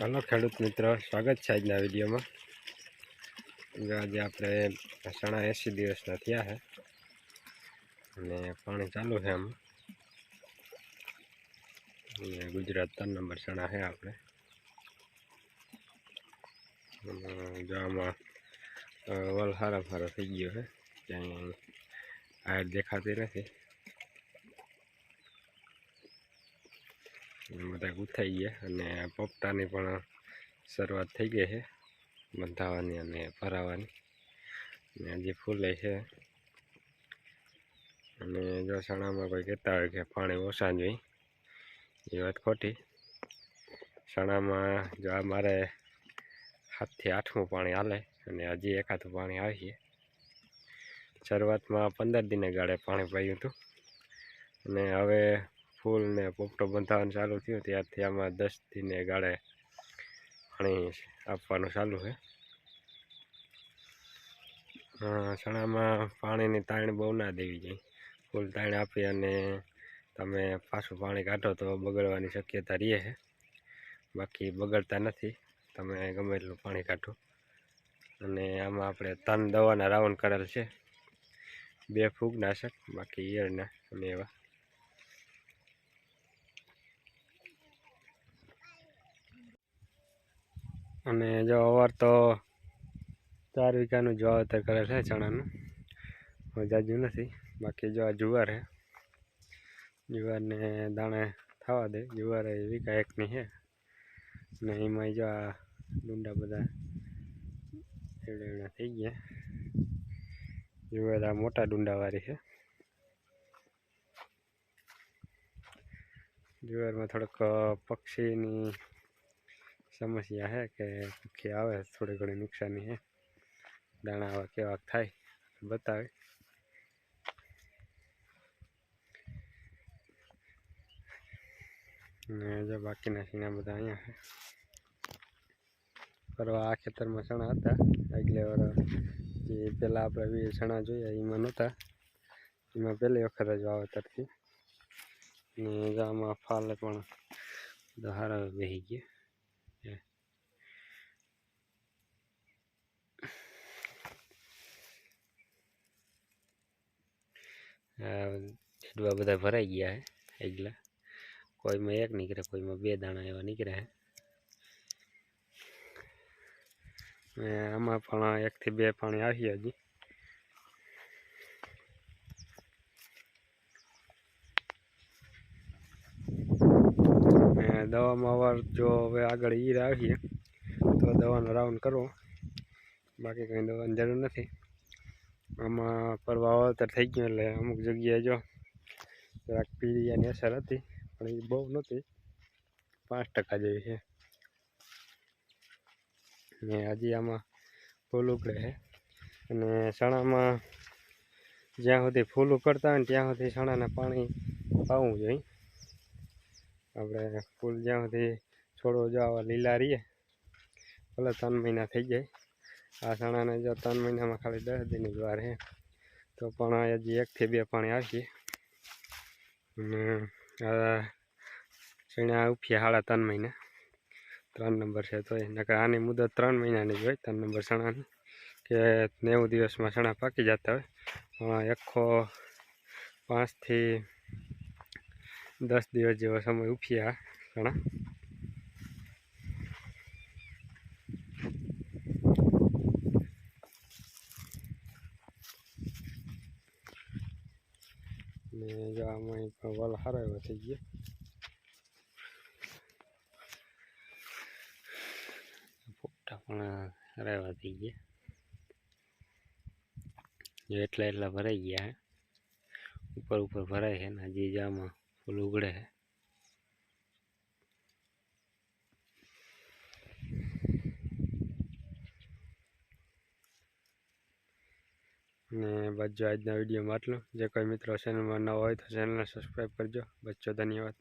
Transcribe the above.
હાલો ખેડૂત મિત્રો, સ્વાગત છે આજના વિડીયોમાં. આજે આપણે સાડા એંસી દિવસના થયા છે અને પાણી ચાલુ છે આમ. અને ગુજરાત ત્રણ નંબર સણા છે આપણે. જો વલ સારા સારો થઈ ગયો છે ક્યાંય હાર દેખાતી નથી. બધા ગૂંથાઈ ગયા અને પોપટાની પણ શરૂઆત થઈ ગઈ છે, બંધાવાની અને ભરાવાની. અને હજી ફૂલે છે. અને જો સણામાં કોઈ કહેતા હોય કે પાણી ઓછા જોઈ એ વાત ખોટી. સણામાં જો આ મારે સાતથી આઠમું પાણી હાલે અને હજી એકાદું પાણી આવીએ શરૂઆતમાં પંદર દિને ગાળે પાણી પાયું હતું. અને હવે ફૂલ ને પોપટો બંધાવવાનું ચાલુ થયું, ત્યારથી આમાં દસ ને ગાળે પાણી આપવાનું ચાલુ છે. ચણામાં પાણીની તાણ બહુ ના દેવી જોઈએ. ફૂલ તાણ આપી અને તમે પાછું પાણી કાઢો તો બગડવાની શક્યતા રહે છે. બાકી બગડતા નથી. તમે ગમે એટલું પાણી કાઢો. અને આમાં આપણે ત્રણ દવાના રાઉન્ડ કરેલ છે. બે ફૂગનાશક, બાકી ઈયળના અને એવા. અને જો અવાર તો ચાર વીઘાનું જ વાવેતર કરે છે ચણાનું. જાજુ નથી. બાકી જો આ જુવાર છે. જુવારને દાણે થવા દે. જુવાર એ વીઘા એકની છે. ને એમાં જો આ ડુંડા બધા એવડા એવડા થઈ ગયા. જુવાર આ મોટા ડુંડાવાળી છે. જુવારમાં થોડોક પક્ષીની સમસ્યા છે કે પક્ષી આવે, થોડી ઘણી નુકસાની છે. દાણા આવા કેવાક થાય, બતાવે. ને જો બાકીના સીના બધા અહીંયા છે. ફરવા આ ખેતરમાં ચણા હતા, આગલે વર્ષ જે પહેલાં આપણે બે ચણા જોયા, એમાં નહોતા. એમાં પહેલી વખત જ વાવેતરથી ને આમાં ફાલે પણ, બધા સારા ગયા. આ છેડવા બધા ભરાઈ ગયા હે એગલા કોઈમાં એક નીકળે, કોઈમાં બે દાણા એવા નીકળે હે. આમાં પણ એકથી બે પાણી આવીએ હજી ને દવામાં અવાર જો હવે આગળ એ રાખીએ તો દવાનો રાઉન્ડ કરવો. બાકી કંઈ દવાની જરૂર નથી. આમાં પરવા વાવેતર થઈ ગયું એટલે અમુક જગ્યાએ જો જરાક પીળિયાની અસર હતી, પણ એ બહુ નહોતી. પાંચ ટકા જેવી છે. ને હજી આમાં ફૂલ ઉકળે છે. અને ચણામાં જ્યાં સુધી ફૂલ ઉકળતા હોય ને ત્યાં સુધી ચણાને પાણી પાવું જોઈએ. આપણે ફૂલ જ્યાં સુધી છોડો જો આવા લીલા રહીએ, ભલે ત્રણ મહિના થઈ જાય. આ ચણાને જો ત્રણ મહિનામાં ખાલી દસ દિનની જ વાર છે તો પણ હજી એકથી બે પાણી આવીએ અને ચણા ઉફ્યા સાડા ત્રણ મહિના. ત્રણ નંબર છે તો નકર આની મુદત ત્રણ મહિનાની જ હોય, ત્રણ નંબર ચણાની કે નેવું દિવસમાં ચણા પાકી જતા હોય. પણ એકો પાંચથી દસ દિવસ જેવો સમય ઉફ્યા ઘણા. ને જો આમાં વલ સારો એવો થઈ ગયો. ફોટા પણ સારા થઈ ગયા. જો એટલા એટલા ભરાઈ ગયા ઉપર ઉપર ભરાય છે ને હજી જો આમાં ફૂલ ઉગડે છે ને બસ જો આજના વિડીયોમાં આટલું. જે કોઈ મિત્રો ચેનલમાં ન હોય તો ચેનલને સબસ્ક્રાઈબ કરજો. બચ્ચો ધન્યવાદ.